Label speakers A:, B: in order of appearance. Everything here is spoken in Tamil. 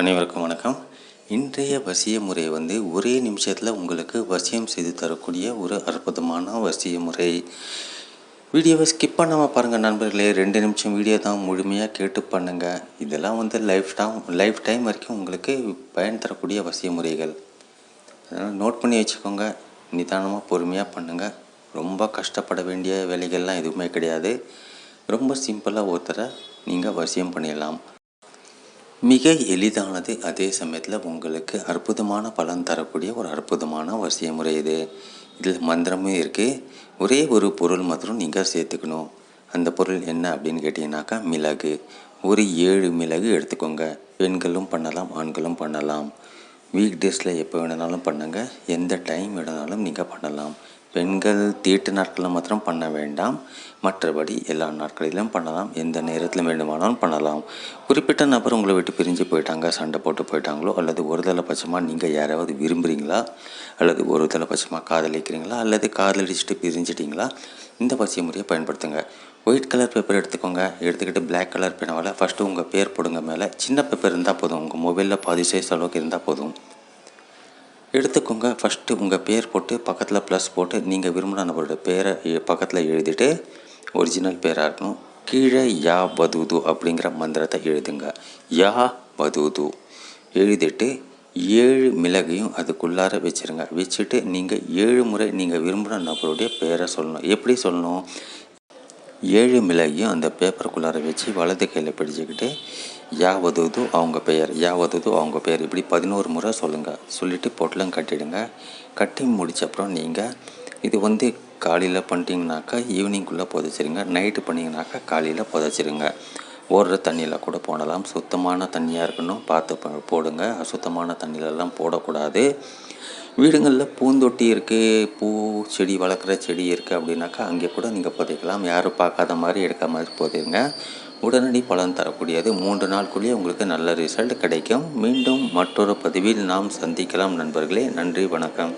A: அனைவருக்கும் வணக்கம். இன்றைய வசிய முறை வந்து ஒரே நிமிஷத்தில் உங்களுக்கு வசியம் செய்து தரக்கூடிய ஒரு அற்புதமான வசிய முறை வீடியோவை ஸ்கிப் பண்ணாமல் பாருங்கள் நண்பர்களே. ரெண்டு நிமிஷம் வீடியோ தான் முழுமையாக கேட்டு பண்ணுங்கள் இதெல்லாம் வந்து லைஃப் டைம் லைஃப் டைம் வரைக்கும் உங்களுக்கு பயன் தரக்கூடிய வசிய முறைகள் அதனால் நோட் பண்ணி வச்சுக்கோங்க. நிதானமாக பொறுமையாக பண்ணுங்கள் ரொம்ப கஷ்டப்பட வேண்டிய வேலைகள்லாம் எதுவுமே கிடையாது. ரொம்ப சிம்பிளாக ஒருத்தரை நீங்கள் வசியம் பண்ணிடலாம். மிக எளிதானது. அதே சமயத்தில் உங்களுக்கு அற்புதமான பலன் தரக்கூடிய ஒரு அற்புதமான வரிசை முறை இது. இதில் மந்திரமும் இருக்குது ஒரே ஒரு பொருள் மாத்திரம் நீங்கள் சேர்த்துக்கணும். அந்த பொருள் என்ன அப்படின்னு கேட்டிங்கனாக்கா மிளகு. ஒரு ஏழு மிளகு எடுத்துக்கோங்க. பெண்களும் பண்ணலாம் ஆண்களும் பண்ணலாம். வீக் டேஸில் எப்போ வேணுனாலும் பண்ணுங்கள் எந்த டைம் வேணுனாலும் நீங்கள் பண்ணலாம். பெண்கள் தீட்டு நாட்களில் மாத்திரம் பண்ண வேண்டாம். மற்றபடி எல்லா நாட்களிலும் பண்ணலாம். எந்த நேரத்தில் வேண்டுமானாலும் பண்ணலாம். குறிப்பிட்ட நபர் உங்களை விட்டு பிரிஞ்சு போயிட்டாங்க சண்டை போட்டு போயிட்டாங்களோ அல்லது ஒரு தலைப்பட்சமாக நீங்கள் யாராவது விரும்புகிறீங்களா அல்லது ஒரு தலைப்பட்சமாக காதலிக்கிறீங்களா அல்லது காதலிச்சுட்டு பிரிஞ்சிட்டிங்களா இந்த வசிய முறையை பயன்படுத்துங்க. ஒயிட் கலர் பேப்பர் எடுத்துக்கோங்க. எடுத்துக்கிட்டு பிளாக் கலர் பேனாவில் ஃபஸ்ட்டு உங்கள் பேர் போடுங்க மேலே. சின்ன பேப்பர் இருந்தால் போதும். உங்கள் மொபைலில் பாதி சைஸ் அளவுக்கு இருந்தால் போதும். எடுத்துக்கோங்க. ஃபஸ்ட்டு உங்கள் பேர் போட்டு பக்கத்தில் ப்ளஸ் போட்டு நீங்கள் விரும்பின நபரோட பேரை பக்கத்தில் எழுதிட்டு ஒரிஜினல் பேராக இருக்கணும். கீழே யா வதுது அப்படிங்கிற மந்திரத்தை எழுதுங்க. யா வதுது எழுதிட்டு ஏழு மிளகையும் அதுக்குள்ளார வச்சுருங்க. வச்சுட்டு நீங்கள் ஏழு முறை நீங்கள் விரும்பின நபருடைய பேரை சொல்லணும். எப்படி சொல்லணும்? ஏழு மிளகையும் அந்த பேப்பருக்குள்ளார வச்சு வலது கையில் பிடிச்சிக்கிட்டு யாவதுது அவங்க பெயர் யாவதுது அவங்க பெயர் இப்படி பதினோரு முறை சொல்லுங்கள் சொல்லிவிட்டு பொட்டலம் கட்டிடுங்க. கட்டி முடிச்சப்புறம் நீங்கள் இது வந்து காலையில் பண்ணிட்டீங்கனாக்கா ஈவினிங்குள்ளே புதைச்சிருங்க. நைட்டு பண்ணிங்கனாக்கா காலையில் புதைச்சிருங்க. ஓடுற தண்ணியில் கூட போடலாம். சுத்தமான தண்ணியாக இருக்கணும். பார்த்து போடுங்க. அசுத்தமான தண்ணியிலலாம் போடக்கூடாது. வீடுங்களில் பூந்தொட்டி இருக்குது பூ செடி வளர்க்குற செடி இருக்குது அப்படின்னாக்கா அங்கே கூட நீங்கள் புதைக்கலாம். யாரும் பார்க்காத மாதிரி எடுக்க மாதிரி புதையுங்க உடனடி பலன் தரக்கூடியது. மூன்று நாளுக்குள்ளேயே உங்களுக்கு நல்ல ரிசல்ட் கிடைக்கும். மீண்டும் மற்றொரு பதிவில் நாம் சந்திக்கலாம் நண்பர்களே. நன்றி வணக்கம்.